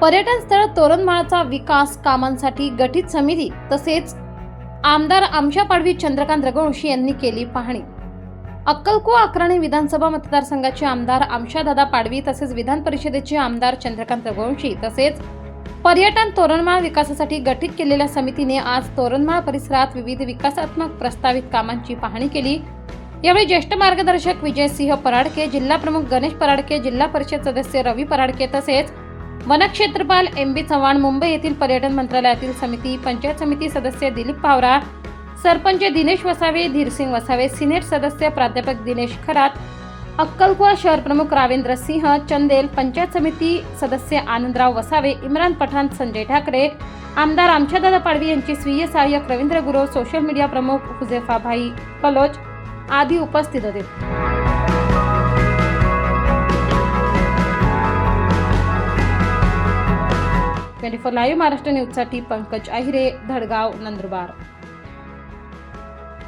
पर्यटन स्थळ तोरणमाळाचा विकास कामांसाठी गठीत समिती तसेच आमदार आमशा पाडवी चंद्रकांत रघुवंशी यांनी केली पाहणी. अक्कलकुवा अक्राणी विधानसभा मतदारसंघाचे आमदार आमशादादा पाडवी तसेच विधान परिषदेचे आमदार चंद्रकांत रघुवंशी तसेच पर्यटन तोरणमाळ विकासासाठी गठीत केलेल्या समितीने आज तोरणमाळ परिसरात विविध विकासात्मक प्रस्तावित कामांची पाहणी केली. यावेळी ज्येष्ठ मार्गदर्शक विजयसिंह पराडके जिल्हा प्रमुख गणेश पराडके जिल्हा परिषद सदस्य रवी पराडके तसेच वनक्षेत्रपाल एम बी चव्हाण मुंबई येथील पर्यटन मंत्रालयातील समिती पंचायत समिती सदस्य दिलीप पावरा सरपंच दिनेश वसावे धीरसिंग वसावे सिनेट सदस्य प्राध्यापक दिनेश खरात अक्कलकुवा शहर प्रमुख रावेंद्र सिंह चंदेल पंचायत समिती सदस्य आनंदराव वसावे इम्रान पठाण संजय ठाकरे आमदार आमच्यादादा पाडवी यांचे स्वीय सहाय्यक रवींद्र गुरव सोशल मीडिया प्रमुख हुजेफाभाई कलोच आदी उपस्थित होते. ट्वेंटी फोर लाईव्ह महाराष्ट्र न्यूजसाठी पंकज आहिरे धडगाव नंदुरबार.